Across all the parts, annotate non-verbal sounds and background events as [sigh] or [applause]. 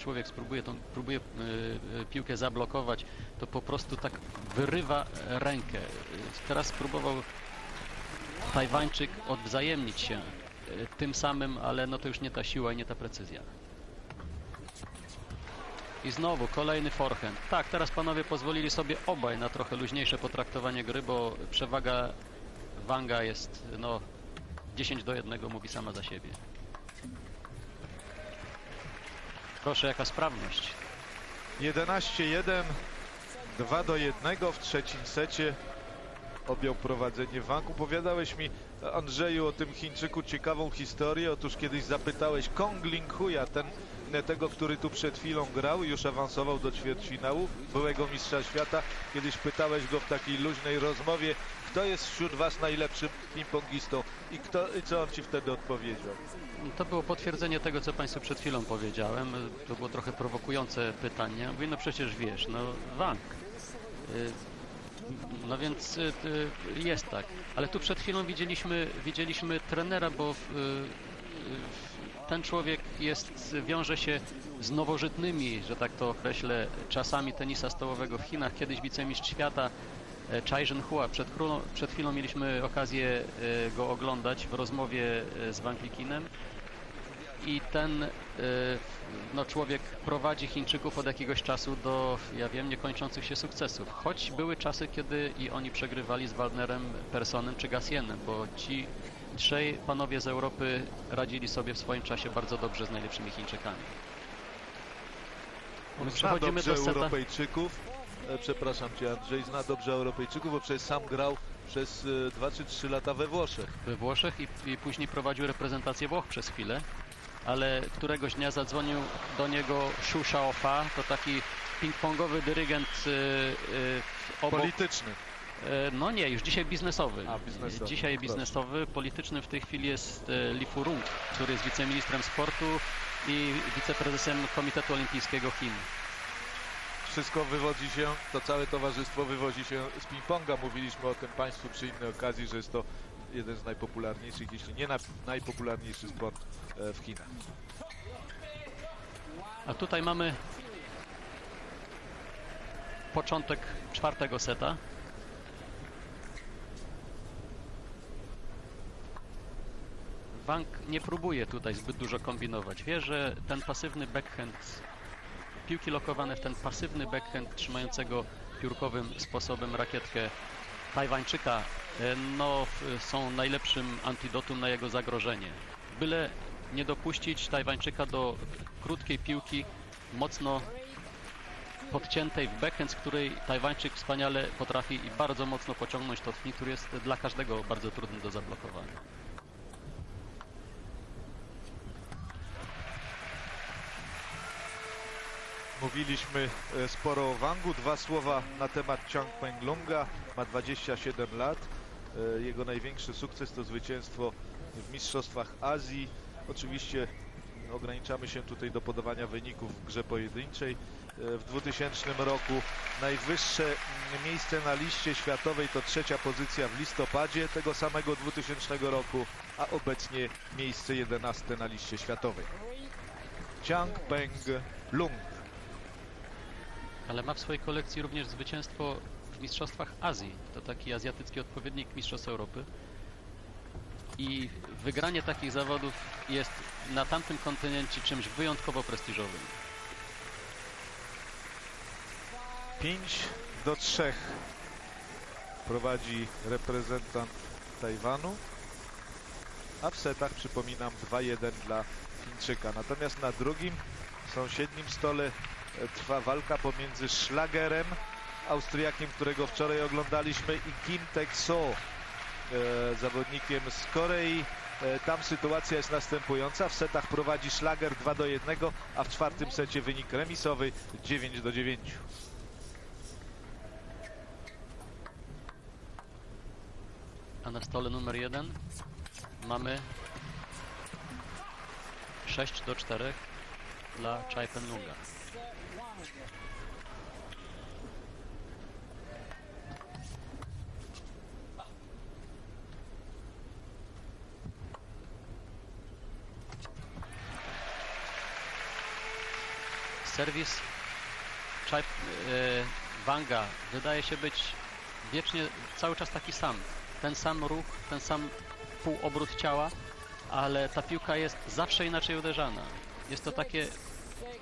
człowiek spróbuje, tą, próbuje y, y, piłkę zablokować, to po prostu tak wyrywa rękę. Teraz spróbował Tajwańczyk odwzajemnić się y, tym samym, ale no to już nie ta siła i nie ta precyzja. I znowu kolejny forehand. Tak, teraz panowie pozwolili sobie obaj na trochę luźniejsze potraktowanie gry, bo przewaga Wanga jest no 10 do 1 mówi sama za siebie. Proszę, jaka sprawność. 11-1, 2 do 1 w trzecim secie objął prowadzenie Wang. Opowiadałeś mi, Andrzeju, o tym Chińczyku ciekawą historię. Otóż kiedyś zapytałeś Kong Ling Huya, ten, tego, który tu przed chwilą grał, już awansował do ćwierćfinału, byłego mistrza świata. Kiedyś pytałeś go w takiej luźnej rozmowie, kto jest wśród was najlepszym ping-pongistą i, kto, i co on ci wtedy odpowiedział? To było potwierdzenie tego, co Państwu przed chwilą powiedziałem. To było trochę prowokujące pytanie. Mówię, no przecież wiesz, no Wang. Y, No więc y, y, jest tak. Ale tu przed chwilą widzieliśmy, widzieliśmy trenera, bo ten człowiek jest, wiąże się z nowożytnymi, że tak to określę, czasami tenisa stołowego w Chinach. Kiedyś wicemistrz świata Chai Zhenhua. Przed, chwilą- przed chwilą mieliśmy okazję e, go oglądać w rozmowie e, z Wang Likinem i ten e, no, człowiek prowadzi Chińczyków od jakiegoś czasu do, ja wiem, niekończących się sukcesów. Choć były czasy, kiedy i oni przegrywali z Waldnerem Personem czy Gassienem, bo ci trzej panowie z Europy radzili sobie w swoim czasie bardzo dobrze z najlepszymi Chińczykami. My zna przechodzimy do seta. Europejczyków. E, Przepraszam cię Andrzej, zna dobrze Europejczyków, bo przecież sam grał przez 2 czy 3 lata we Włoszech. we Włoszech i, i później prowadził reprezentację Włoch przez chwilę, ale któregoś dnia zadzwonił do niego Shu Shaofa, to taki ping-pongowy dyrygent obok, Polityczny. E, No nie, już dzisiaj biznesowy. A, biznesowy, Dzisiaj biznesowy, polityczny w tej chwili jest e, Li Furung, który jest wiceministrem sportu i wiceprezesem Komitetu Olimpijskiego Chin. Wszystko wywodzi się, to całe towarzystwo wywodzi się z ping-ponga. Mówiliśmy o tym Państwu przy innej okazji, że jest to jeden z najpopularniejszych, jeśli nie na, najpopularniejszy sport e, w Chinach. A tutaj mamy początek czwartego seta. Wang nie próbuje tutaj zbyt dużo kombinować. Wie, że ten pasywny backhand, piłki lokowane w ten pasywny backhand trzymającego piórkowym sposobem rakietkę Tajwańczyka e, no, są najlepszym antidotum na jego zagrożenie. Byle nie dopuścić Tajwańczyka do krótkiej piłki, mocno podciętej w backhand, z której Tajwańczyk wspaniale potrafi i bardzo mocno pociągnąć to tni, który jest dla każdego bardzo trudny do zablokowania. Mówiliśmy e, sporo o Wangu. Dwa słowa na temat Chang Peng-lunga. Ma 27 lat. E, Jego największy sukces to zwycięstwo w Mistrzostwach Azji. Oczywiście mm, ograniczamy się tutaj do podawania wyników w grze pojedynczej. E, W 2000 roku najwyższe mm, miejsce na liście światowej to trzecia pozycja w listopadzie tego samego 2000 roku, a obecnie miejsce 11 na liście światowej. Chang Peng-lung. Ale ma w swojej kolekcji również zwycięstwo w Mistrzostwach Azji. To taki azjatycki odpowiednik Mistrzostw Europy. I wygranie takich zawodów jest na tamtym kontynencie czymś wyjątkowo prestiżowym. 5 do 3 prowadzi reprezentant Tajwanu, a w setach przypominam 2-1 dla Chińczyka. Natomiast na drugim sąsiednim stole trwa walka pomiędzy Schlagerem, Austriakiem, którego wczoraj oglądaliśmy i Kim Taek-so, e, zawodnikiem z Korei. E, Tam sytuacja jest następująca. W setach prowadzi Schlager 2 do 1, a w czwartym secie wynik remisowy 9 do 9. A na stole numer jeden mamy 6 do 4 dla Chai Penlunga. serwis Czaj, e, Wanga wydaje się być wiecznie cały czas taki sam. Ten sam ruch, ten sam półobrót ciała, ale ta piłka jest zawsze inaczej uderzana. Jest to takie,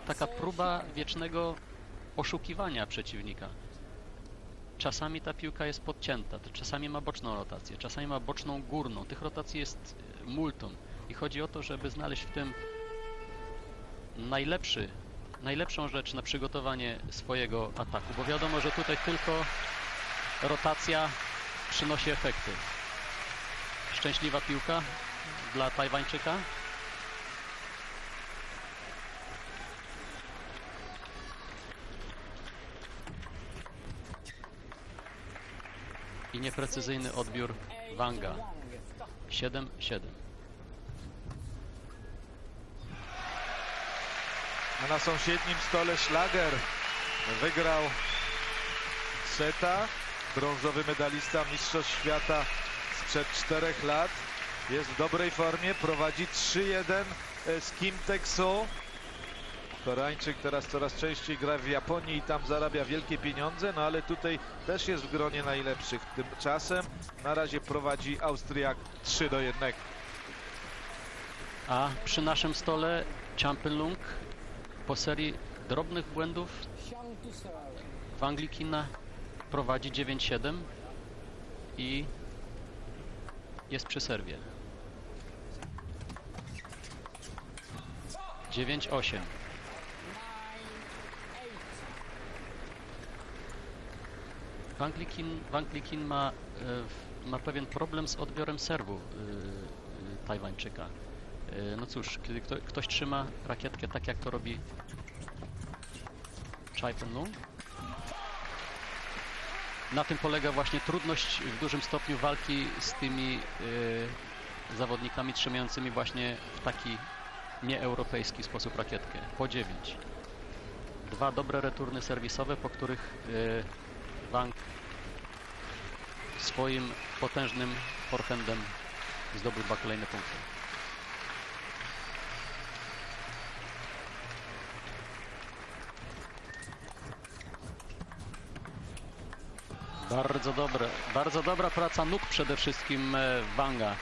taka próba wiecznego oszukiwania przeciwnika. Czasami ta piłka jest podcięta, czasami ma boczną rotację, czasami ma boczną górną. Tych rotacji jest e, multum i chodzi o to, żeby znaleźć w tym najlepszy, najlepszą rzecz na przygotowanie swojego ataku, bo wiadomo, że tutaj tylko rotacja przynosi efekty. Szczęśliwa piłka dla Tajwańczyka. I nieprecyzyjny odbiór Wanga. 7-7. A na sąsiednim stole Schlager wygrał seta. Brązowy medalista Mistrzostw Świata sprzed czterech lat. Jest w dobrej formie, prowadzi 3-1 z Kim Tekso. Koreańczyk teraz coraz częściej gra w Japonii i tam zarabia wielkie pieniądze, no ale tutaj też jest w gronie najlepszych. Tymczasem na razie prowadzi Austriak 3 do 1. A przy naszym stole Champelung po serii drobnych błędów Wanglikina prowadzi 9-7 i jest przy serwie. 9-8. Wanglikin, Wanglikin ma, e, w- ma pewien problem z odbiorem serwu y, y, Tajwańczyka. No cóż, kiedy kto, ktoś trzyma rakietkę tak jak to robi Chai Pen-lung, na tym polega właśnie trudność w dużym stopniu walki z tymi y, zawodnikami trzymającymi właśnie w taki nieeuropejski sposób rakietkę. Po 9. Dwa dobre returny serwisowe, po których y, Wang swoim potężnym forehandem zdobył dwa kolejne punkty. Bardzo dobre, bardzo dobra praca nóg przede wszystkim e, Wanga. E,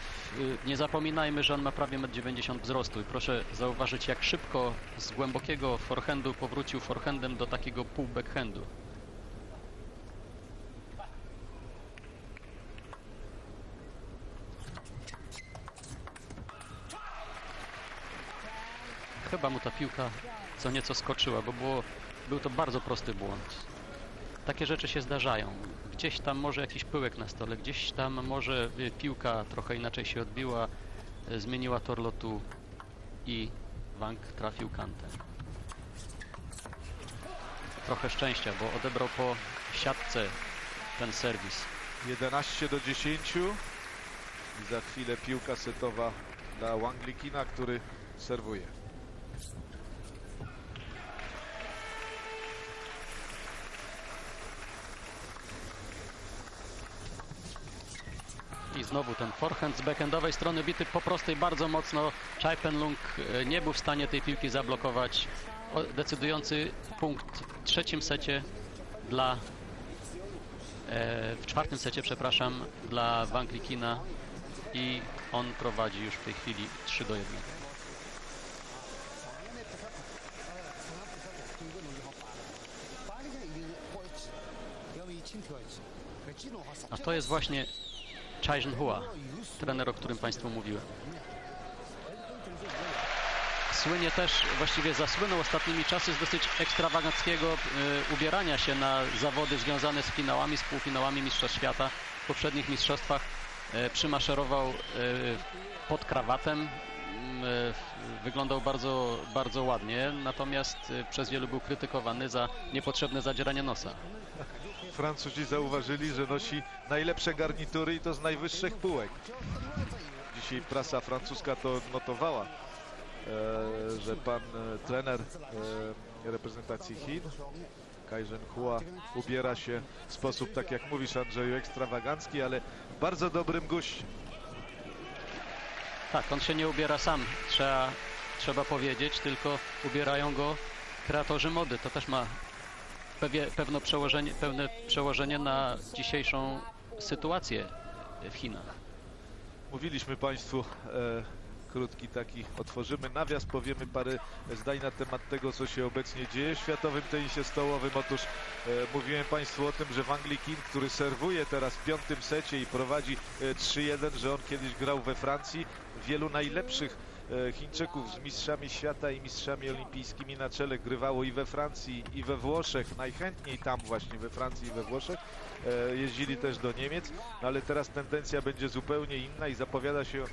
w- Nie zapominajmy, że on ma prawie 1,90 m wzrostu i proszę zauważyć jak szybko z głębokiego forehandu powrócił forehandem do takiego pół backhandu. Chyba mu ta piłka co nieco skoczyła, bo było, był to bardzo prosty błąd. Takie rzeczy się zdarzają. Gdzieś tam może jakiś pyłek na stole, gdzieś tam może y, piłka trochę inaczej się odbiła, y, zmieniła tor lotu i Wang trafił kantem. Trochę szczęścia, bo odebrał po siatce ten serwis. 11 do 10 i za chwilę piłka setowa dla Wanglikina, który serwuje. Znowu ten forehand z backhandowej strony bity po prostej bardzo mocno. Chai Pen-lung e, nie był w stanie tej piłki zablokować. Decydujący punkt w trzecim secie dla e, w czwartym secie, przepraszam, dla Wang Likina i on prowadzi już w tej chwili 3 do 1. A to jest właśnie Chai Zhenhua, trener, o którym Państwu mówiłem. Słynie też, właściwie zasłynął ostatnimi czasy z dosyć ekstrawaganckiego y, ubierania się na zawody związane z finałami, z półfinałami Mistrzostw Świata. W poprzednich mistrzostwach y, przymaszerował y, pod krawatem. Y, Wyglądał bardzo, bardzo ładnie, natomiast y, przez wielu był krytykowany za niepotrzebne zadzieranie nosa. Francuzi zauważyli, że nosi najlepsze garnitury i to z najwyższych półek. Dzisiaj prasa francuska to notowała, e, że pan e, trener e, reprezentacji Chin, Kai Zhenhua, ubiera się w sposób, tak jak mówisz Andrzeju, ekstrawagancki, ale w bardzo dobrym guście. Tak, on się nie ubiera sam. Trzeba trzeba powiedzieć, tylko ubierają go kreatorzy mody. To też ma pewie, pewne, przełożenie, pewne przełożenie na dzisiejszą sytuację w Chinach. Mówiliśmy Państwu e, krótki taki, otworzymy nawias, powiemy parę zdań na temat tego, co się obecnie dzieje w światowym tenisie stołowym. Otóż e, mówiłem Państwu o tym, że Wang Kin, który serwuje teraz w piątym secie i prowadzi e, 3-1, że on kiedyś grał we Francji. Wielu najlepszych e, Chińczyków z mistrzami świata i mistrzami olimpijskimi na czele grywało i we Francji i we Włoszech, najchętniej tam właśnie we Francji i we Włoszech. E, Jeździli też do Niemiec, no ale teraz tendencja będzie zupełnie inna i zapowiada się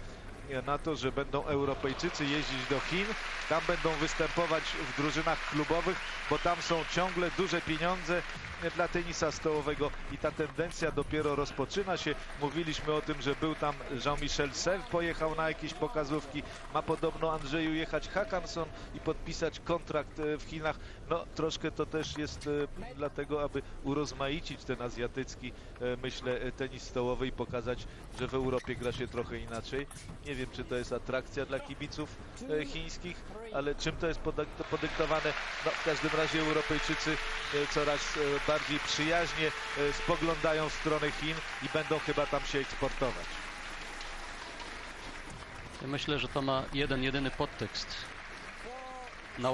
na to, że będą Europejczycy jeździć do Chin, tam będą występować w drużynach klubowych, bo tam są ciągle duże pieniądze dla tenisa stołowego i ta tendencja dopiero rozpoczyna się. Mówiliśmy o tym, że był tam Jean-Michel Sev, pojechał na jakieś pokazówki, ma podobno Andrzeju jechać Hakanson i podpisać kontrakt e, w Chinach. No troszkę to też jest e, dlatego, aby urozmaicić ten azjatycki, e, myślę, tenis stołowy i pokazać, że w Europie gra się trochę inaczej. Nie wiem, czy to jest atrakcja dla kibiców chińskich, ale czym to jest podyktowane? No, w każdym razie Europejczycy e, coraz e, bardziej przyjaźnie e, spoglądają w stronę Chin i będą chyba tam się eksportować. Myślę, że to ma jeden, jedyny podtekst. Na,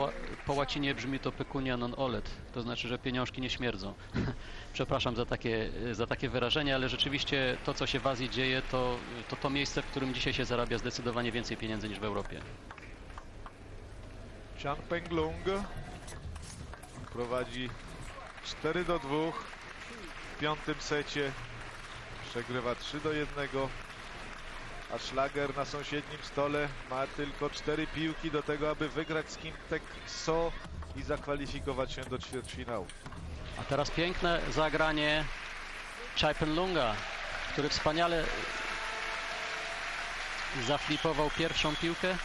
po łacinie brzmi to pecunia non olet, to znaczy, że pieniążki nie śmierdzą. [laughs] Przepraszam za takie, za takie wyrażenie, ale rzeczywiście to, co się w Azji dzieje, to, to to miejsce, w którym dzisiaj się zarabia zdecydowanie więcej pieniędzy niż w Europie. Chan Penglung prowadzi 4 do 2 w piątym secie. Przegrywa 3 do 1. A Schlager na sąsiednim stole ma tylko 4 piłki do tego, aby wygrać z Kim Tek So i zakwalifikować się do ćwierćfinału. A teraz piękne zagranie Chaipenlunga, który wspaniale zaflipował pierwszą piłkę,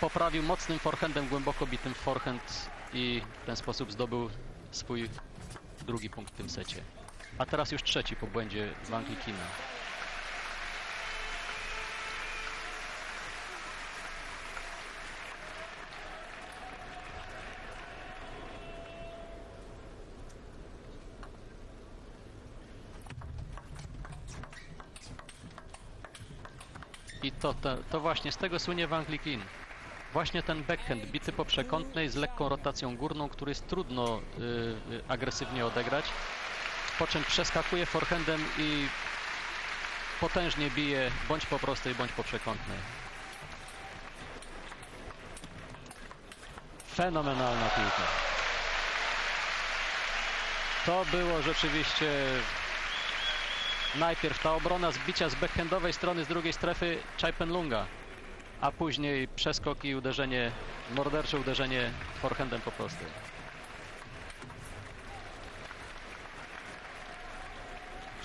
poprawił mocnym forehandem, głęboko bitym forehand i w ten sposób zdobył swój drugi punkt w tym secie. A teraz już trzeci po błędzie Wang Kina. I to, to, to właśnie z tego słynie Wang Likin. Właśnie ten backhand bity po przekątnej z lekką rotacją górną, który jest trudno y, y, agresywnie odegrać. Po czym przeskakuje forehandem i potężnie bije bądź po prostej, bądź po przekątnej. Fenomenalna piłka. To było rzeczywiście Najpierw ta obrona zbicia z backhandowej strony z drugiej strefy Chaipenlunga, a później przeskok i uderzenie, mordercze uderzenie forehandem po prostej.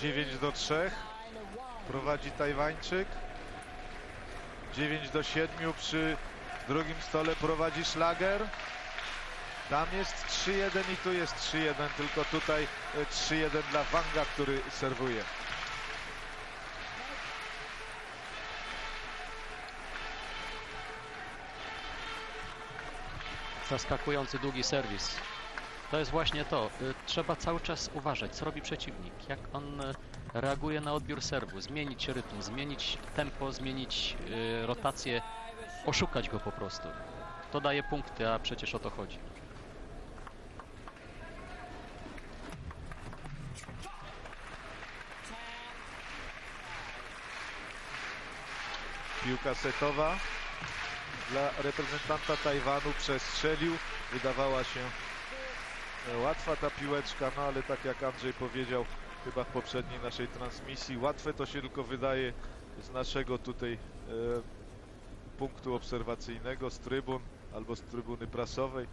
Dziewięć do 3 prowadzi Tajwańczyk. 9 do 7 przy drugim stole prowadzi Schlager. Tam jest 3-1 i tu jest 3-1, tylko tutaj e, 3-1 dla Wanga, który serwuje. Zaskakujący długi serwis. To jest właśnie to. Y, Trzeba cały czas uważać, co robi przeciwnik, jak on y, reaguje na odbiór serwu, zmienić rytm, zmienić tempo, zmienić y, rotację, oszukać go po prostu. To daje punkty, a przecież o to chodzi. Piłka setowa dla reprezentanta Tajwanu przestrzelił. Wydawała się e, łatwa ta piłeczka, no ale tak jak Andrzej powiedział chyba w poprzedniej naszej transmisji, łatwe to się tylko wydaje z naszego tutaj e, punktu obserwacyjnego, z trybun albo z trybuny prasowej.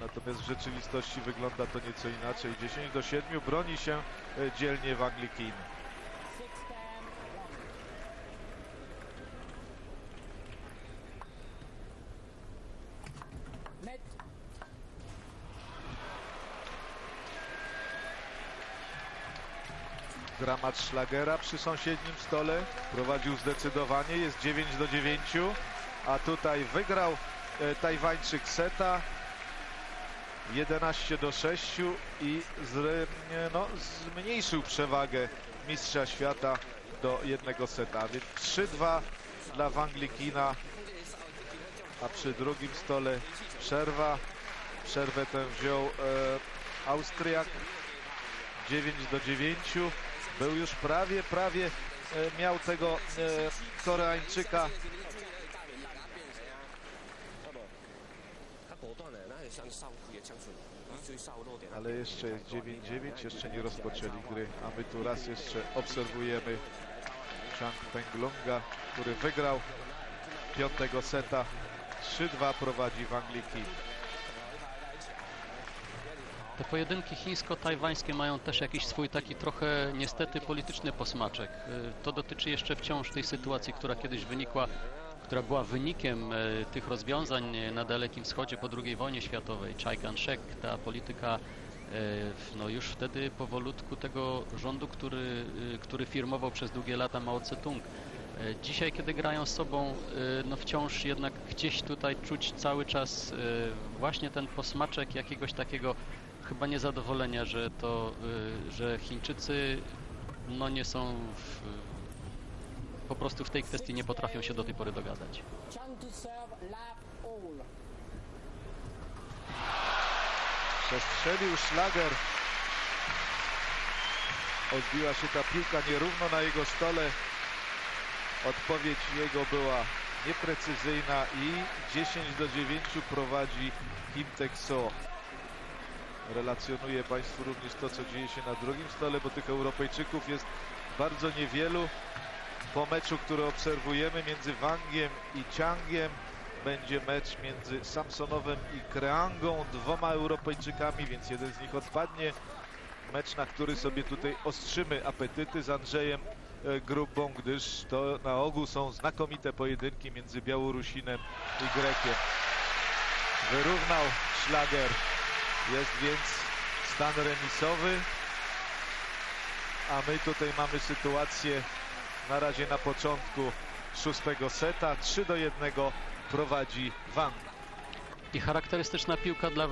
Natomiast w rzeczywistości wygląda to nieco inaczej. 10 do 7 broni się e, dzielnie w Anglikin. Dramat Schlagera przy sąsiednim stole prowadził zdecydowanie, jest 9 do 9, a tutaj wygrał e, Tajwańczyk seta. 11 do 6 i nie, no, zmniejszył przewagę mistrza świata do jednego seta, więc 3-2 dla Wanglikina, a przy drugim stole przerwa. Przerwę tę wziął e, Austriak 9 do 9. Był już prawie, prawie e, miał tego e, Koreańczyka. Ale jeszcze jest 9-9, jeszcze nie rozpoczęli gry, a my tu raz jeszcze obserwujemy Chang Penglonga, który wygrał piątego seta. 3-2 prowadzi w Anglii Kim. Te pojedynki chińsko-tajwańskie mają też jakiś swój taki trochę niestety polityczny posmaczek. Y, To dotyczy jeszcze wciąż tej sytuacji, która kiedyś wynikła, która była wynikiem e, tych rozwiązań e, na Dalekim Wschodzie po II wojnie światowej. Chiang Kai-shek, ta polityka no już wtedy powolutku tego rządu, który, y, który firmował przez długie lata Mao Tse-tung. Dzisiaj, kiedy grają z sobą, y, no wciąż jednak gdzieś tutaj czuć cały czas y, właśnie ten posmaczek jakiegoś takiego chyba niezadowolenia, że to, y, że Chińczycy no nie są w, po prostu w tej kwestii nie potrafią się do tej pory dogadać. Przestrzelił szlager. Odbiła się ta piłka nierówno na jego stole. Odpowiedź jego była nieprecyzyjna i 10 do 9 prowadzi Kim Taek-so. Relacjonuję Państwu również to, co dzieje się na drugim stole, bo tych Europejczyków jest bardzo niewielu. Po meczu, który obserwujemy między Wangiem i Ciangiem, będzie mecz między Samsonowem i Kreangą, dwoma Europejczykami, więc jeden z nich odpadnie. Mecz, na który sobie tutaj ostrzymy apetyty z Andrzejem e, Grubą, gdyż to na ogół są znakomite pojedynki między Białorusinem i Grekiem. Wyrównał szlager. Jest więc stan remisowy. A my tutaj mamy sytuację na razie na początku szóstego seta. 3 do 1 prowadzi Wang. I charakterystyczna piłka dla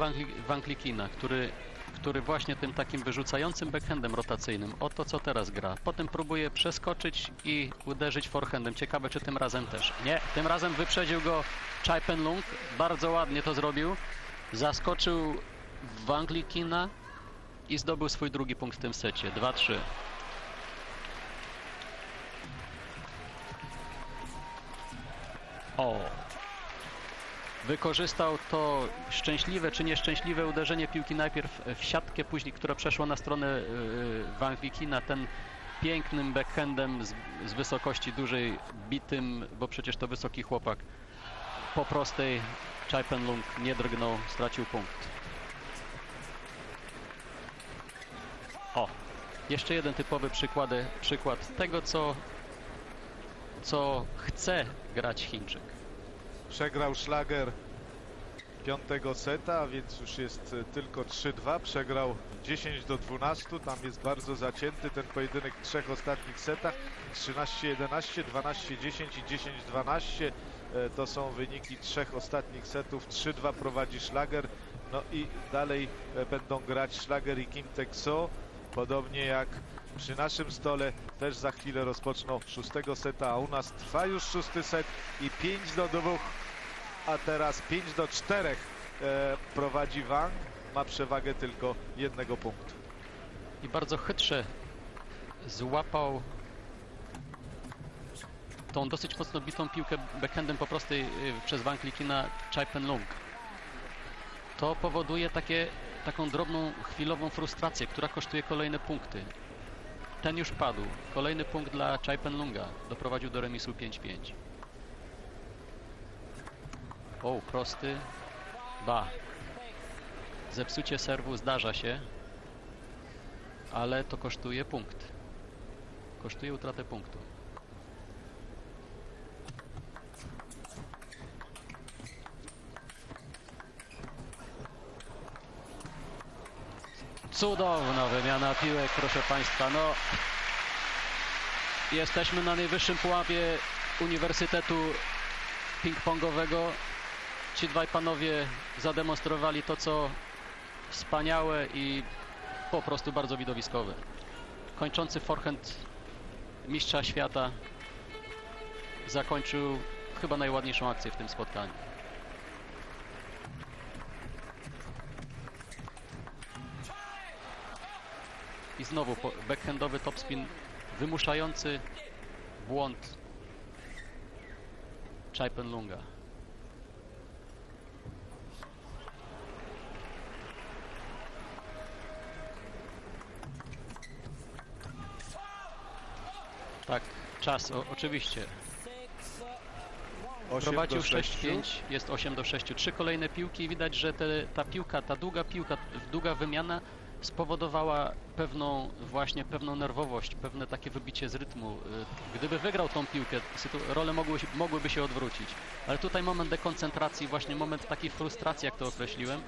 Wanglikina, który, który właśnie tym takim wyrzucającym backhandem rotacyjnym, o to co teraz gra. Potem próbuje przeskoczyć i uderzyć forehandem. Ciekawe czy tym razem też. Nie, tym razem wyprzedził go Chai Penlung. Bardzo ładnie to zrobił. Zaskoczył Wanglikina i zdobył swój drugi punkt w tym secie. 2-3. O, Wykorzystał to szczęśliwe czy nieszczęśliwe uderzenie piłki najpierw w siatkę, później, która przeszła na stronę yy, Van Wikina, ten pięknym backhandem z, z wysokości dużej, bitym, bo przecież to wysoki chłopak. Po prostej Chai Penlung nie drgnął, stracił punkt. O, jeszcze jeden typowy przykłady, przykład tego, co, co chce grać Chińczyk. Przegrał szlager piątego seta, więc już jest e, tylko 3-2. Przegrał 10 do 12. Tam jest bardzo zacięty ten pojedynek w trzech ostatnich setach. 13-11, 12-10 i 10-12. E, To są wyniki trzech ostatnich setów. 3-2 prowadzi szlager. No i dalej e, będą grać szlager i Kim Taek-so. Podobnie jak przy naszym stole też za chwilę rozpoczną szóstego seta, a u nas trwa już szósty set i 5 do 2, a teraz 5 do 4 e, prowadzi Wang. Ma przewagę tylko jednego punktu. i bardzo chytrze złapał tą dosyć mocno bitą piłkę backhandem po prostej y, przez Van Klikina Chai Penlung. To powoduje takie, taką drobną, chwilową frustrację, która kosztuje kolejne punkty. Ten już padł. Kolejny punkt dla Chai Penlunga. Doprowadził do remisu 5-5. O, prosty. Ba. Zepsucie serwu zdarza się, ale to kosztuje punkt. Kosztuje utratę punktu. Cudowna wymiana piłek, proszę Państwa. No, jesteśmy na najwyższym pułapie Uniwersytetu Ping-Pongowego ci dwaj panowie zademonstrowali to, co wspaniałe i po prostu bardzo widowiskowe. Kończący forehand mistrza świata zakończył chyba najładniejszą akcję w tym spotkaniu. Znowu backhandowy topspin wymuszający błąd Chaipenlunga. Tak, czas, o, oczywiście. Six, 8 Prowadził do 6. 6-5, jest 8 do 6. Trzy kolejne piłki i widać, że te, ta piłka, ta długa piłka, długa wymiana spowodowała pewną właśnie pewną nerwowość, pewne takie wybicie z rytmu. Y, Gdyby wygrał tą piłkę, role mogły mogłyby się odwrócić. Ale tutaj moment dekoncentracji, właśnie moment takiej frustracji, jak to określiłem,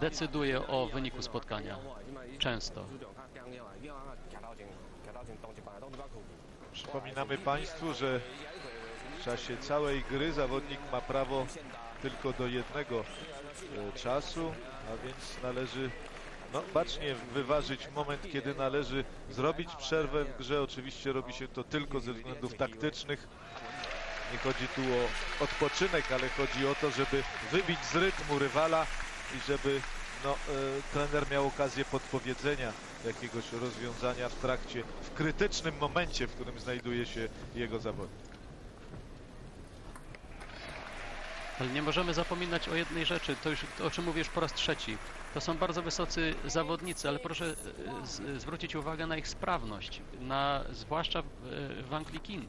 decyduje o wyniku spotkania. Często. Przypominamy Państwu, że w czasie całej gry zawodnik ma prawo tylko do jednego e, czasu, a więc należy no, bacznie wyważyć moment, kiedy należy zrobić przerwę w grze. Oczywiście robi się to tylko ze względów taktycznych. Nie chodzi tu o odpoczynek, ale chodzi o to, żeby wybić z rytmu rywala i żeby no, e, trener miał okazję podpowiedzenia jakiegoś rozwiązania w trakcie, w krytycznym momencie, w którym znajduje się jego zawodnik. Ale nie możemy zapominać o jednej rzeczy, to już o czym mówię już po raz trzeci. To są bardzo wysocy zawodnicy, ale proszę e, z, zwrócić uwagę na ich sprawność, na zwłaszcza e, Van Klikin,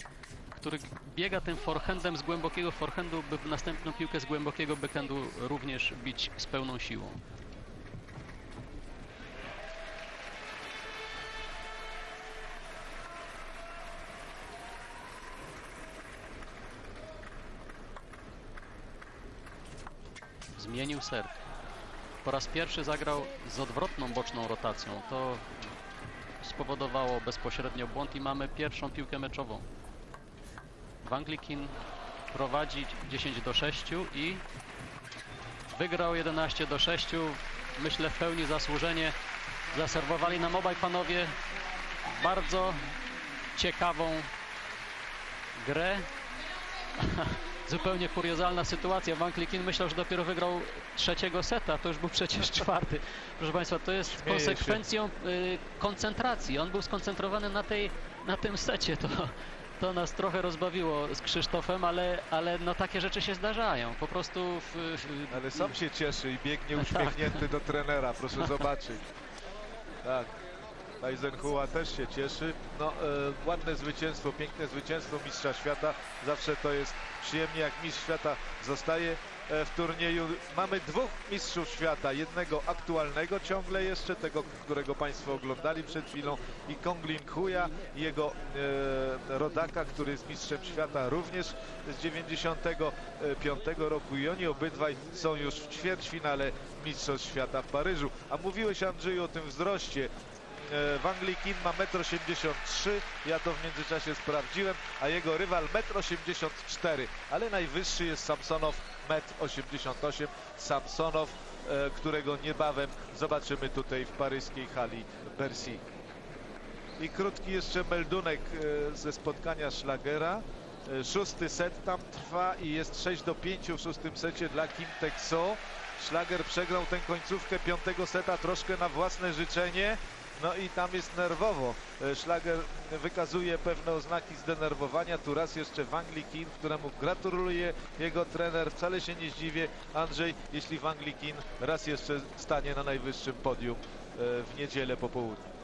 który biega tym forehandem z głębokiego forehandu, by następną piłkę z głębokiego backhandu również bić z pełną siłą. Zmienił serw. Po raz pierwszy zagrał z odwrotną boczną rotacją. To spowodowało bezpośrednio błąd i mamy pierwszą piłkę meczową. Wanglikin prowadzi 10 do 6 i wygrał 11 do 6. Myślę w pełni zasłużenie. Zaserwowali nam obaj panowie bardzo ciekawą grę. Zupełnie kuriozalna sytuacja. Van Klikin myślał, że dopiero wygrał trzeciego seta, to już był przecież [laughs] czwarty. Proszę Państwa, to jest Śmieje konsekwencją y, koncentracji. On był skoncentrowany na, tej, na tym secie. To, to nas trochę rozbawiło z Krzysztofem, ale, ale no takie rzeczy się zdarzają. Po prostu w, w, Ale sam się cieszy i biegnie [laughs] Tak. uśmiechnięty do trenera, proszę zobaczyć. Tak. Eisenhower też się cieszy. No, e, ładne zwycięstwo, piękne zwycięstwo mistrza świata. Zawsze to jest przyjemnie, jak mistrz świata zostaje e, w turnieju. Mamy dwóch mistrzów świata. Jednego aktualnego ciągle jeszcze, tego, którego Państwo oglądali przed chwilą i Konglin Huya, jego e, rodaka, który jest mistrzem świata również z 95 roku i oni obydwaj są już w ćwierćfinale Mistrzostw Świata w Paryżu. A mówiłeś Andrzeju o tym wzroście. E, Wang Likin ma 1,83 m, ja to w międzyczasie sprawdziłem, a jego rywal 1,84 m, ale najwyższy jest Samsonow 1,88 m. Samsonow, e, którego niebawem zobaczymy tutaj w paryskiej hali Bercy. I krótki jeszcze meldunek e, ze spotkania Schlagera. Szósty set tam trwa i jest 6 do 5 w szóstym secie dla Kim Tekso. Schlager przegrał tę końcówkę piątego seta troszkę na własne życzenie. No i tam jest nerwowo. E, Schlager wykazuje pewne oznaki zdenerwowania. Tu raz jeszcze Wang Likin, któremu gratuluje jego trener. Wcale się nie zdziwię, Andrzej, jeśli Wang Likin raz jeszcze stanie na najwyższym podium e, w niedzielę po południu.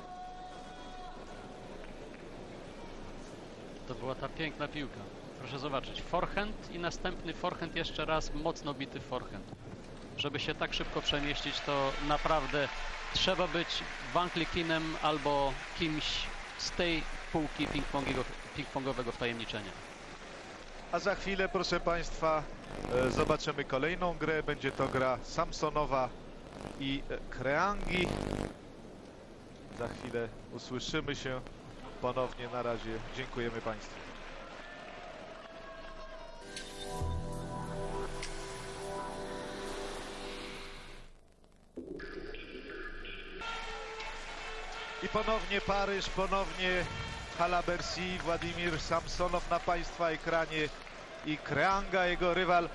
To była ta piękna piłka. Proszę zobaczyć. Forehand i następny forehand jeszcze raz mocno bity forehand. Żeby się tak szybko przemieścić, to naprawdę trzeba być Van Klikinem albo kimś z tej półki ping-pongowego, ping-pongowego wtajemniczenia. A za chwilę, proszę Państwa, e, zobaczymy kolejną grę. Będzie to gra Samsonowa i e, Kreangi. Za chwilę usłyszymy się ponownie. Na razie dziękujemy Państwu. I ponownie Paryż, ponownie Hala Bercy, Władimir Samsonow na Państwa ekranie i Kreanga, jego rywal